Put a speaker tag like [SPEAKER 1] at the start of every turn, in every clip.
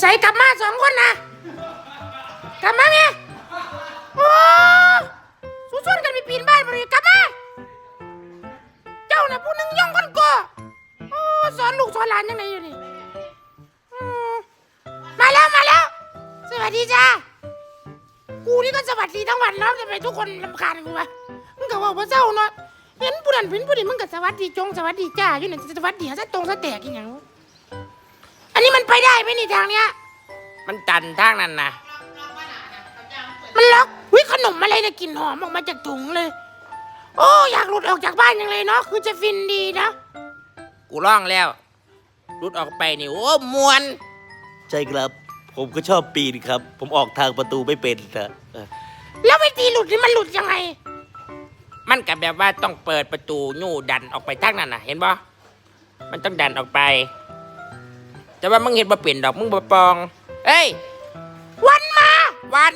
[SPEAKER 1] ใส่กลับมาสองคนนะกลับมาเมียโอ้สู้ชวนกันไปปีนบ้านมาเลยกลับมา เจ้าน่ะผู้หนึงย่องคนก่อโอ้สอนลูกสอนหลานยังไงอยู่นี่มาแล้วมาแล้ว สวัสดีจ้ากูนี่ก็สวัสดีทั้งวันแล้วทำไมทุกคนลำคาญกูวะมึงก็บอกว่าเจ้าเนาะเห็นผู้นั้นเห็นผู้นี้มึงก็สวัสดีจงสวัสดีจ้าอยู่นี่สวัสดีซะตรงซะแตกอีกอย่างวะอันนี้ มันไปได้ไหมนี่ทางเนี้ย
[SPEAKER 2] มันตันทางนั้นนะ
[SPEAKER 1] มันล็อกวิขนมอะไรเนี่ยกลิ่นหอมออกมาจากถุงเลย โอ้อยากหลุดออกจากบ้านยังเลยเนาะคือจะฟินดีนะ
[SPEAKER 2] กูร้องแล้วรุดออกไปนี่โอ้มวน
[SPEAKER 3] ใช่ครับ ผมก็ชอบปีนครับ ผมออกทางประตูไม่เป็นนะเออ
[SPEAKER 1] แล้ววิธีหลุดนี่มันหลุดยังไง
[SPEAKER 2] มันกับแบบว่าต้องเปิดประตูยู่ดันออกไปทางนั้นนะเห็นบ่มันต้องดันออกไป แต่ว่ามึงเห็นบ่เปลี่ยนดอกมึงบ่ปอง เอ้ย
[SPEAKER 1] วันมา
[SPEAKER 2] วัน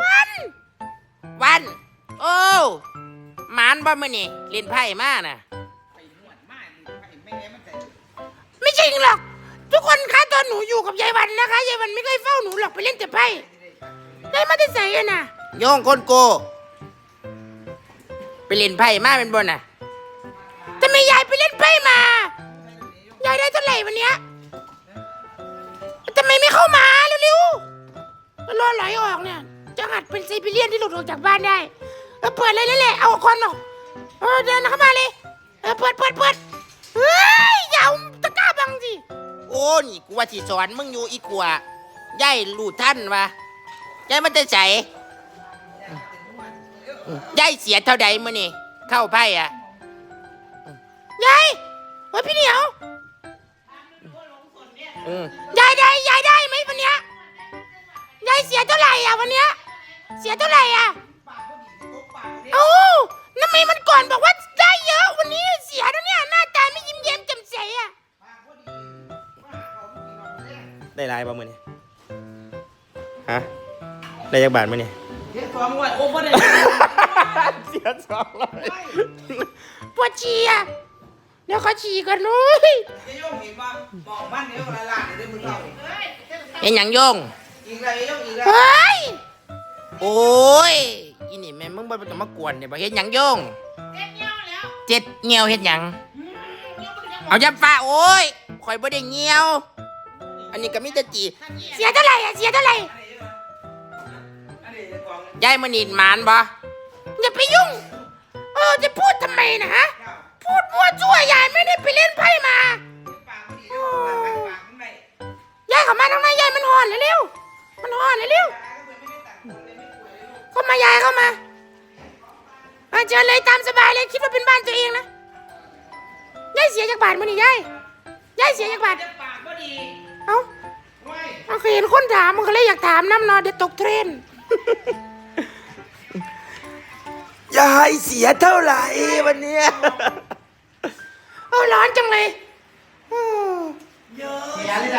[SPEAKER 1] วัน
[SPEAKER 2] วัน โอ้หมานบ่มื้อนี่เล่นไพ่มาน่ะ
[SPEAKER 1] ไม่จริงหรอก ทุกคนคะตอนหนูอยู่กับยายวันนะคะยายวันไม่เคยเฝ้าหนูหรอกไปเล่นแต่ไพ่ยายมาได้ใส่อะน่ะ
[SPEAKER 2] โยงคนโก ไปเล่นไพ่มาเป็นบ่น่ะ
[SPEAKER 1] ทำไมยายไปเล่นไพ่มา ยายได้เท่าไหร่วันเนี้ย อไหลออกเนี่ยจะหัดเป็นไซบีเรียนที่หลุดออกจากบ้านได้เออเปิดเลยนั่นแหละเอาคอนออกเออเดินเข้ามาเลยเออเปิดเปิดเปิดเฮ้ยอย่าเอาตะกร้าบังสิ
[SPEAKER 2] โอ้นี่กูว่าสิสอนมึงอยู่อีกว่าย่ายรู้ท่านวะย่ายมันจะใส่ย่ายเสียเท่าใดมื้อนี่เข้าไพ่อะ
[SPEAKER 1] ยายเฮ้ยพี่เหนียว
[SPEAKER 2] อืม
[SPEAKER 1] ยายได้ยายได้ไหมวันเนี้ย ยายเสียเท่าไหร่อะวันเนี้ยเสียเท่าไหร่อะเอ้าทำไมมันก่อนบอกว่าได้เยอะวันนี้เสียแล้วเนี่ยหน้าตาไม่ยิ้มแย้มแจ่มใสอะ
[SPEAKER 3] ได้ลายป่ะมือนี่ฮะได้ยักบาทมั้ยเนี่ย
[SPEAKER 4] เฮ็ดของไว้โอ้บ่ได้
[SPEAKER 3] เสียสองร้อย
[SPEAKER 1] ปวดฉี่อะเดี๋ยวเขาฉี่กันนุ้ย
[SPEAKER 4] จะโยงเห็นว่าหมองมันเดี๋ยวละลานเดี๋ยวมึงเล่าดิ
[SPEAKER 2] เห็นหยังโยง
[SPEAKER 4] อีกแล้วโยงอีกแล้ว
[SPEAKER 1] เฮ้ย
[SPEAKER 2] โอ้ยอีนี่แม่มึงบ่ต้องมากวนเนี่ยบ่เห็นหยังโยงเจ็ดเงียวเฮ็ดหยังเอายับฟ้าโอ้ยข่อยบ่ได้เงียว อันนี้ก็มีแต่จี
[SPEAKER 1] เสียเท่าไหร่อะเสียเท่าไหร่
[SPEAKER 4] อันนี้ของ
[SPEAKER 2] ยายมันนี่หมานบ่
[SPEAKER 1] อย่าไปยุ่ง เออจะพูดทำไมนะฮะ
[SPEAKER 4] เจ้า
[SPEAKER 1] พูดมั่วซั่วยายไม่ได้ไปเล่นไพ่มาามายายเข้ามามาเจอเลยตามสบายเลยคิดว่าเป็นบ้านตัวเองนะยายเสียจากบาทมันนี่ยายยายเสียจากบาท
[SPEAKER 4] เดี๋ยวปากบ่ดี
[SPEAKER 1] เอ้า
[SPEAKER 4] ไว้
[SPEAKER 1] เอาเคยเห็นคนถามมันก็เลยอยากถามน้ำเนอนเดี๋ยวตกเทรนด์
[SPEAKER 3] ยายเสียเท่าไหร่วันเนี้ย
[SPEAKER 1] เออร้อนจังเลยอืม
[SPEAKER 4] เสียเลย